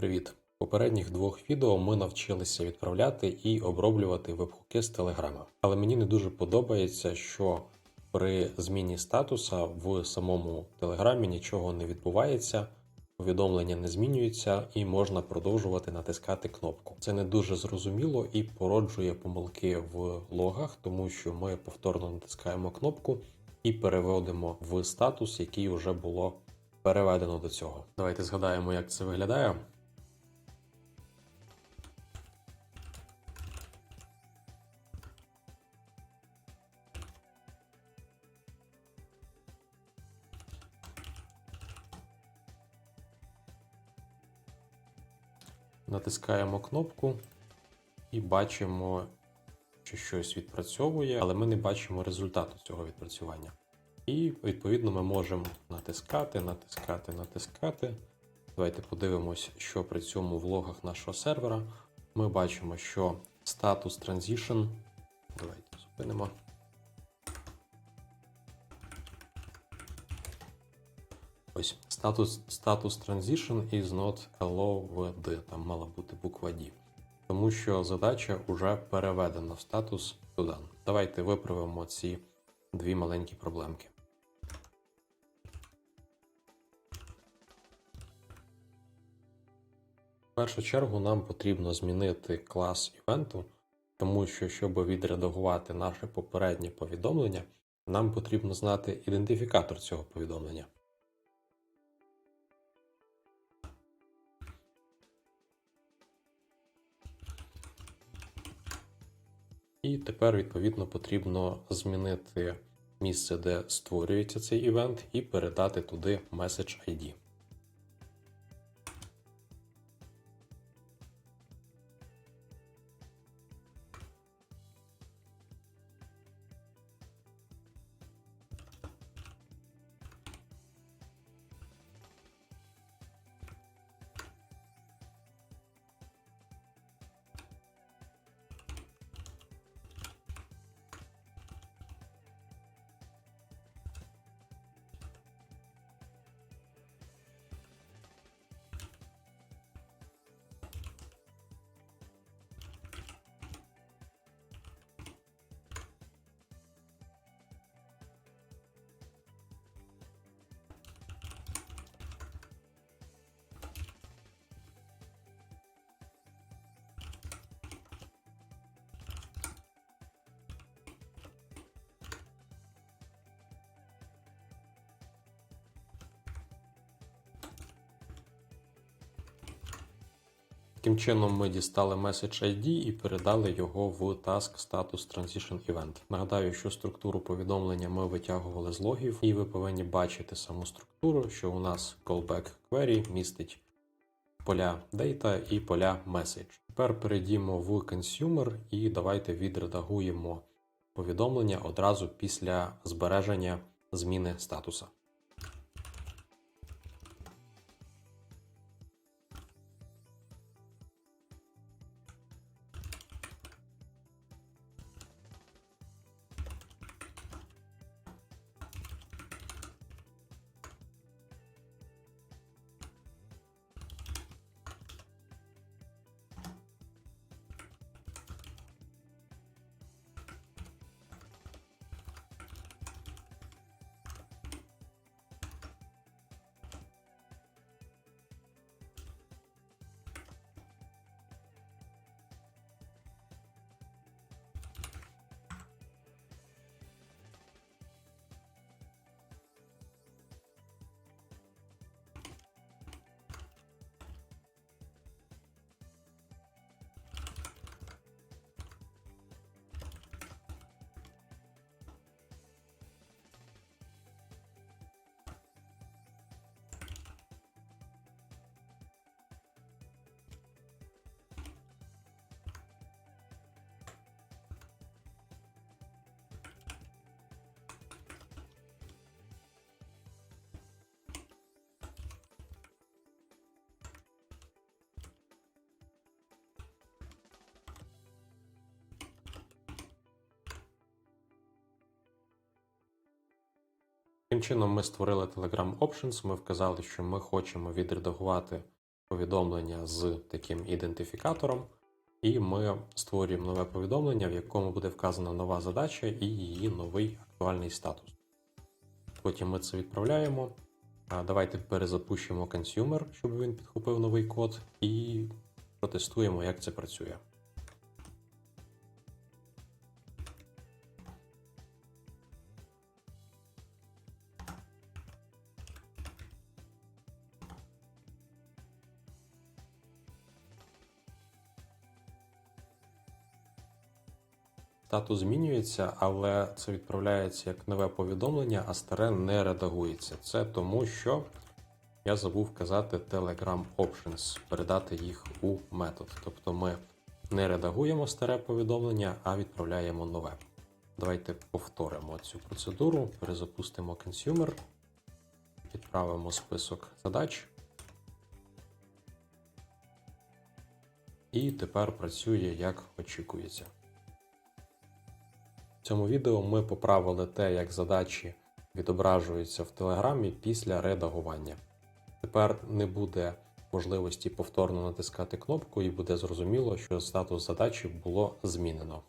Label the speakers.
Speaker 1: Привіт! В попередніх двох відео ми навчилися відправляти і оброблювати веб-хуки з Телеграма. Але мені не дуже подобається, що при зміні статуса в самому Телеграмі нічого не відбувається, повідомлення не змінюються і можна продовжувати натискати кнопку. Це не дуже зрозуміло і породжує помилки в логах, тому що ми повторно натискаємо кнопку і переводимо в статус, який вже було переведено до цього. Давайте згадаємо, як це виглядає. Натискаємо кнопку і бачимо, що щось відпрацьовує, але ми не бачимо результату цього відпрацювання. І відповідно ми можемо натискати, натискати, натискати. Давайте подивимось, що при цьому в логах нашого сервера. Ми бачимо, що статус Transition. Давайте зупинимо. Ось статус, статус Transition is not allowed. Там мала бути буква D. Тому що задача вже переведена в статус туди. Давайте виправимо ці дві маленькі проблемки. В першу чергу нам потрібно змінити клас івенту, тому що, щоб відредагувати наше попереднє повідомлення, нам потрібно знати ідентифікатор цього повідомлення. І тепер, відповідно, потрібно змінити місце, де створюється цей івент, і передати туди message ID. Таким чином, ми дістали message ID і передали його в task status transition event. Нагадаю, що структуру повідомлення ми витягували з логів, і ви повинні бачити саму структуру, що у нас callback query містить поля data і поля message. Тепер перейдімо в consumer і давайте відредагуємо повідомлення одразу після збереження зміни статуса. Таким чином, ми створили Telegram Options, ми вказали, що ми хочемо відредагувати повідомлення з таким ідентифікатором, і ми створюємо нове повідомлення, в якому буде вказана нова задача і її новий актуальний статус. Потім ми це відправляємо. Давайте перезапущимо консюмер, щоб він підхопив новий код, і протестуємо, як це працює. Статус змінюється, але це відправляється як нове повідомлення, а старе не редагується. Це тому, що я забув вказати Telegram Options, передати їх у метод. Тобто ми не редагуємо старе повідомлення, а відправляємо нове. Давайте повторимо цю процедуру, перезапустимо консюмер, відправимо список задач. І тепер працює як очікується. Цьому відео ми поправили те, як задачі відображуються в Телеграмі після редагування. Тепер не буде можливості повторно натискати кнопку, і буде зрозуміло, що статус задачі було змінено.